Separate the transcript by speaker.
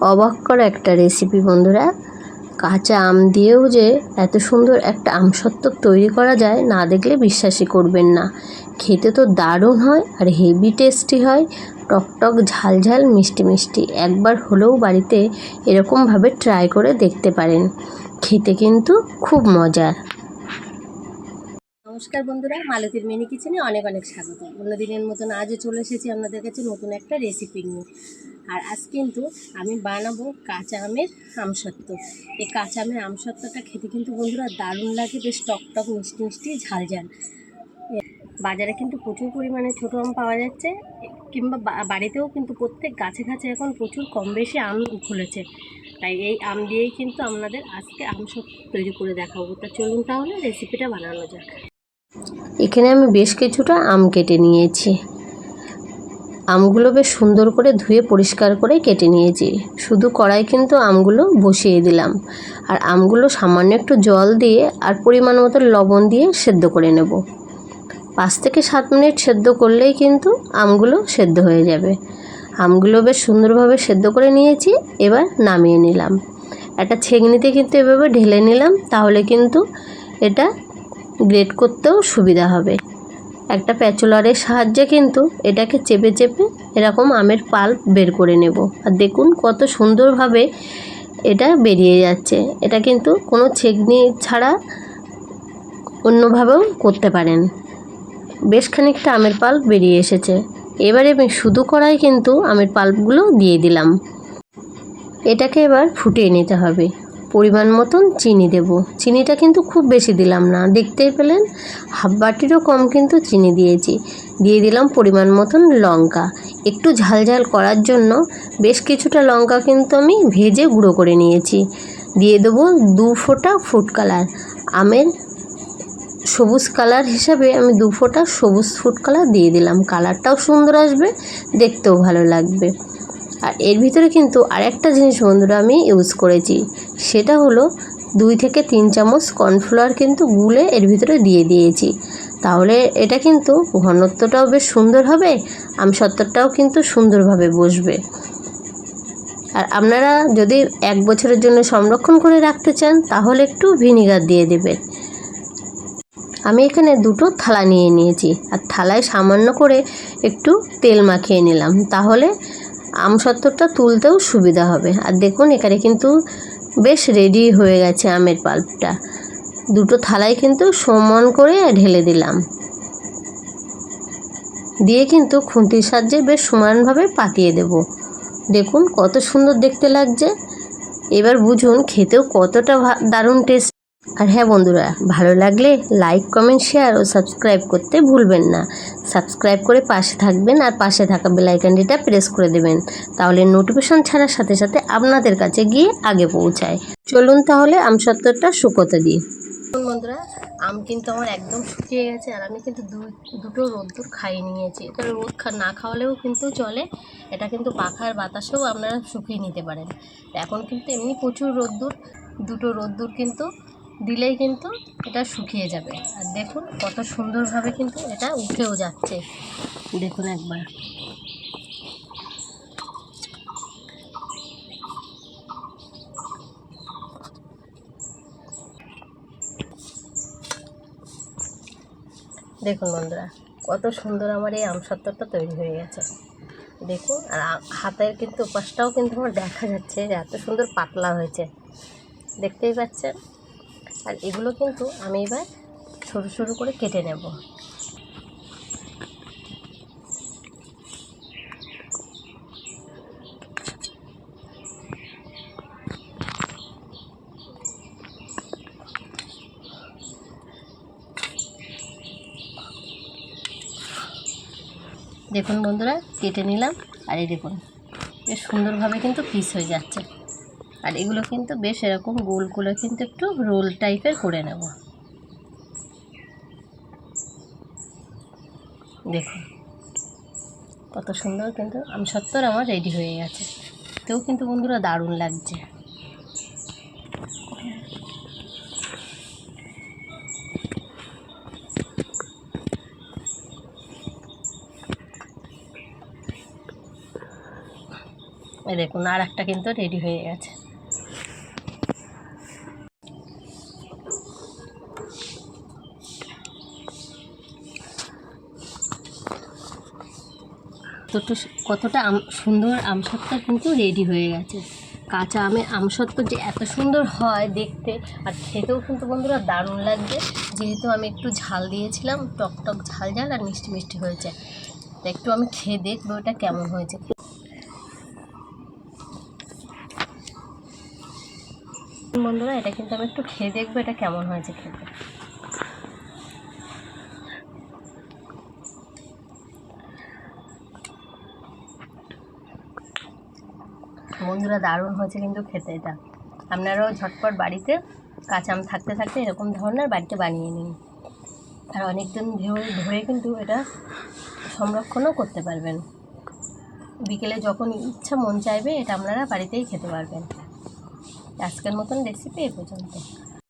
Speaker 1: অবাক করা একটা রেসিপি বন্ধুরা। কাঁচা আম দিয়েও যে এত সুন্দর একটা আমসত্ত্ব তৈরি করা যায়, না দেখলে বিশ্বাসই করবেন না। খেতে তো দারুণ হয় আর হেভি টেস্টি হয়। টকটক ঝাল ঝাল, মিষ্টি মিষ্টি। একবার হলেও বাড়িতে এরকমভাবে ট্রাই করে দেখতে পারেন। খেতে কিন্তু খুব মজার। নমস্কার বন্ধুরা, মালতীর মিনি কিচেনে অনেক অনেক স্বাগত। অন্যদিনের মতন আজও চলে এসেছি আপনাদের কাছে নতুন একটা রেসিপি নিয়ে। আর আজ কিন্তু আমি বানাবো কাঁচা আমের আমসত্ত্ব। এই কাঁচা আমের আমসত্ত্বটা খেতে কিন্তু বন্ধুরা দারুণ লাগে, বেশ টক টক, মিষ্টি মিষ্টি, ঝাল ঝাল। বাজারে কিন্তু প্রচুর পরিমাণে ছোটো আম পাওয়া যাচ্ছে, কিংবা বাড়িতেও কিন্তু প্রত্যেক গাছে গাছে এখন প্রচুর কম বেশি আম খুলেছে তাই এই আম দিয়েই কিন্তু আপনাদের আজকে আমসত্ত্ব তৈরি করে দেখাবো। তা চলুন তাহলে রেসিপিটা বানানো যাক। এখানে আমি বেশ কিছুটা আম কেটে নিয়েছি। আমগুলো বেশ সুন্দর করে ধুয়ে পরিষ্কার করে কেটে নিয়েছি। শুধু কড়াই কিন্তু আমগুলো বসিয়ে দিলাম। আর আমগুলো সামান্য একটু জল দিয়ে আর পরিমাণ মতো লবণ দিয়ে সেদ্ধ করে নেব। পাঁচ থেকে সাত মিনিট সেদ্ধ করলেই কিন্তু আমগুলো সেদ্ধ হয়ে যাবে। আমগুলো বেশ সুন্দরভাবে সেদ্ধ করে নিয়েছি, এবার নামিয়ে নিলাম। একটা ছেঁকনিতে কিন্তু এভাবে ঢেলে নিলাম, তাহলে কিন্তু এটা গ্রেট করতেও সুবিধা হবে। একটা প্যাচুলারের সাহায্যে কিন্তু এটাকে চেপে চেপে এরকম আমের পাল্প বের করে নেব। আর দেখুন কত সুন্দরভাবে এটা বেরিয়ে যাচ্ছে। এটা কিন্তু কোনো ছেকনি ছাড়া অন্যভাবেও করতে পারেন। বেশ খানিকটা আমের পাল্প বেরিয়ে এসেছে। এবারে আমি শুধু করাই কিন্তু আমের পাল্পগুলো দিয়ে দিলাম। এটাকে এবার ফুটিয়ে নিতে হবে। পরিমাণ মতন চিনি দেব। চিনিটা কিন্তু খুব বেশি দিলাম না। দেখতেই পেলেন, হাফ বাটিরও কম কিন্তু চিনি দিয়েছি। দিয়ে দিলাম পরিমাণ মতন লঙ্কা। একটু ঝাল ঝাল করার জন্য বেশ কিছুটা লঙ্কা কিন্তু আমি ভেজে গুঁড়ো করে নিয়েছি। দিয়ে দেবো দু ফোঁটা ফুড কালার আমের সবুজ কালার হিসাবে আমি দু ফোঁটা সবুজ ফুড কালার দিয়ে দিলাম। কালারটাও সুন্দর আসবে, দেখতেও ভালো লাগবে। আর এর ভিতরে কিন্তু আরেকটা জিনিস বন্ধুরা আমি ইউজ করেছি, সেটা হলো দুই থেকে তিন চামচ কর্নফ্লাওয়ার কিন্তু গুলে এর ভিতরে দিয়ে দিয়েছি। তাহলে এটা কিন্তু ঘনত্বটাও বেশ সুন্দর হবে আমসত্ত্বটাও কিন্তু সুন্দরভাবে বসবে। আর আপনারা যদি এক বছরের জন্য সংরক্ষণ করে রাখতে চান, তাহলে একটু ভিনিগার দিয়ে দেবেন। আমি এখানে দুটো থালা নিয়ে নিয়েছি, আর থালায় সামান্য করে একটু তেল মাখিয়ে নিলাম, তাহলে আমসত্ত্বটা তুলতেও সুবিধা হবে। আর দেখুন, এখানে কিন্তু বেশ রেডি হয়ে গেছে আমের পাল্পটা। দুটো থালায় কিন্তু সমান করে ঢেলে দিলাম। দিয়ে কিন্তু খুন্তির সাহায্যে বেশ সমানভাবে পাতিয়ে দেব। দেখুন, কত সুন্দর দেখতে লাগছে। এবার বুঝুন, খেতেও কতটা দারুণ টেস্ট আর হ্যাঁ বন্ধুরা, ভালো লাগলে লাইক কমেন্ট শেয়ার ও সাবস্ক্রাইব করতে ভুলবেন না। সাবস্ক্রাইব করে পাশে থাকবেন আর পাশে থাকা বেলাইকানটিটা প্রেস করে দেবেন। তাহলে নোটিফিকেশন ছাড়ার সাথে সাথে আপনাদের কাছে গিয়ে আগে পৌঁছায়। চলুন তাহলে আমসত্ত্বটা শুকোতে দিই। বন্ধুরা, আম কিন্তু আমার একদম শুকিয়ে গেছে আর আমি কিন্তু দুটো রোদ্দুর খাইয়ে নিয়েছি। এটা রোদ না খাওয়ালেও কিন্তু চলে, এটা কিন্তু পাখার বাতাসেও আপনারা শুকিয়ে নিতে পারেন। এখন কিন্তু এমনি প্রচুর রোদ্দুর, দুটো রোদ্দুর কিন্তু দিলেই কিন্তু এটা শুকিয়ে যাবে। আর দেখুন কত সুন্দরভাবে কিন্তু এটা উঠেও যাচ্ছে। দেখুন একবার। দেখুন বন্ধুরা, কত সুন্দর আমার এই আমসত্ত্বটা তৈরি হয়ে গেছে। দেখুন, আর হাতের কিন্তু উপাসটাও কিন্তু আমার দেখা যাচ্ছে এত সুন্দর পাতলা হয়েছে। দেখতেই পাচ্ছেন? আর এগুলো কিন্তু আমি এবার সরু সরু করে কেটে নেব। দেখুন বন্ধুরা, কেটে নিলাম। আর এই দেখুন, বেশ সুন্দরভাবে কিন্তু পিস হয়ে যাচ্ছে। আর এগুলো কিন্তু বেশ এরকম গোল করে কিন্তু একটু রোল টাইপের করে নেব। দেখুন, কত সুন্দর কিন্তু আমসত্ত্বর আমার রেডি হয়ে গেছে। তেও কিন্তু বন্ধুরা দারুণ লাগছে। দেখুন আর একটা কিন্তু রেডি হয়ে গেছে। কতটা কতটা আম, সুন্দর আমসত্ত্ব কিন্তু রেডি হয়ে গেছে। কাঁচা আমের আমসত্ত্ব যে এত সুন্দর হয় দেখতে, আর খেতেও কিন্তু বন্ধুরা দারুণ লাগবে। যেহেতু আমি একটু ঝাল দিয়েছিলাম, টক টক ঝাল ঝাল আর মিষ্টি মিষ্টি হয়েছে। একটু আমি খেয়ে দেখব এটা কেমন হয়েছে। বন্ধুরা, এটা কিন্তু আমি একটু খেয়ে দেখব এটা কেমন হয়েছে খেতে। বন্ধুরা দারুণ হয়েছে কিন্তু খেতে এটা। আপনারাও ঝটপট বাড়িতে কাঁচা আম থাকতে থাকতে এরকম ধরনের বাড়িতে বানিয়ে নিন। আর অনেক দিন ধরে ধরে কিন্তু এটা সংরক্ষণও করতে পারবেন। বিকেলে যখন ইচ্ছা মন চাইবে, এটা আপনারা বাড়িতেই খেতে পারবেন। আজকের মতন রেসিপি এ পর্যন্ত।